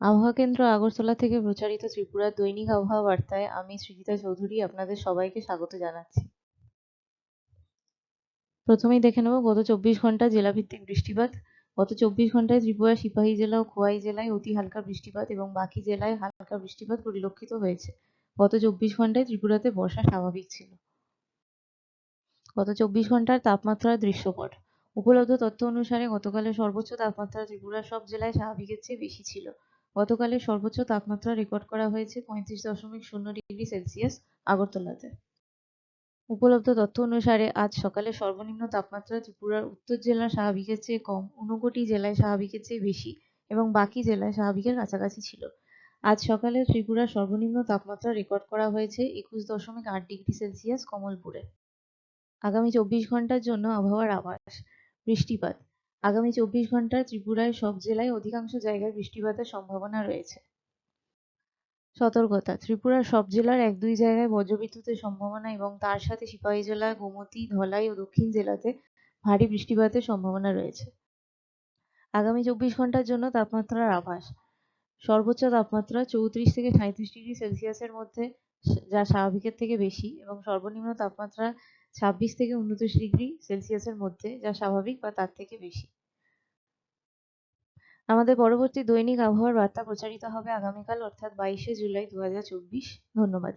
আবহাওয়া কেন্দ্র আগরতলা থেকে প্রচারিত ত্রিপুরার দৈনিক আবহাওয়া বার্তায় আমি সৃজিতা চৌধুরী আপনাদের সবাইকে স্বাগত জানাচ্ছি। প্রথমেই দেখে নেব, গত চব্বিশ ঘণ্টা জেলাভিত্তিক বৃষ্টিপাত। গত চব্বিশ ঘন্টায় ত্রিপুরা, সিপাহী জেলা ও খোয়াই জেলায় অতি হালকা বৃষ্টিপাত এবং বাকি জেলায় হালকা বৃষ্টিপাত পরিলক্ষিত হয়েছে। গত চব্বিশ ঘন্টায় ত্রিপুরাতে বর্ষা স্বাভাবিক ছিল। গত চব্বিশ ঘণ্টার তাপমাত্রার দৃশ্যপট। উপলব্ধ তথ্য অনুসারে গতকালের সর্বোচ্চ তাপমাত্রা ত্রিপুরার সব জেলায় স্বাভাবিকের চেয়ে বেশি ছিল। গতকালের সর্বোচ্চ তাপমাত্রা রেকর্ড করা হয়েছে পঁয়ত্রিশ দশমিক শূন্য ডিগ্রি সেলসিয়াস আগরতলাতে। উপলব্ধ তথ্য অনুসারে আজ সকালে সর্বনিম্ন তাপমাত্রা ত্রিপুরার উত্তর জেলার স্বাভাবিকের চেয়ে কম, ঊনকোটি জেলায় স্বাভাবিকের চেয়ে বেশি এবং বাকি জেলায় স্বাভাবিকের কাছাকাছি ছিল। আজ সকালে ত্রিপুরার সর্বনিম্ন তাপমাত্রা রেকর্ড করা হয়েছে একুশ দশমিক আট ডিগ্রি সেলসিয়াস কমলপুরে। আগামী চব্বিশ ঘণ্টার জন্য আবহাওয়ার আভাস, বৃষ্টিপাত আগামী চব্বিশ ঘন্টায় ত্রিপুরায় সব জেলায় অধিকাংশ জায়গায় বৃষ্টিপাতের সম্ভাবনা রয়েছে। সতর্কতা, ত্রিপুরার সব জেলার এক দুই জায়গায় বজ্রবিদ্যুতের সম্ভাবনা এবং তার সাথে সিপাহী জেলা, গোমতী, ধলাই ও দক্ষিণ জেলাতে ভারী বৃষ্টিপাতের সম্ভাবনা রয়েছে। আগামী চব্বিশ ঘণ্টার জন্য তাপমাত্রার আভাস। সর্বোচ্চ তাপমাত্রা চৌত্রিশ থেকে সাঁত্রিশ ডিগ্রি সেলসিয়াসের মধ্যে, যা স্বাভাবিকের থেকে বেশি এবং সর্বনিম্ন তাপমাত্রা ছাব্বিশ থেকে উনত্রিশ ডিগ্রি সেলসিয়াসের মধ্যে, যা স্বাভাবিক বা তার থেকে বেশি। আমাদের পরবর্তী দৈনিক আবহাওয়ার বার্তা প্রচারিত হবে আগামীকাল, অর্থাৎ বাইশে জুলাই দু হাজার চব্বিশ। ধন্যবাদ।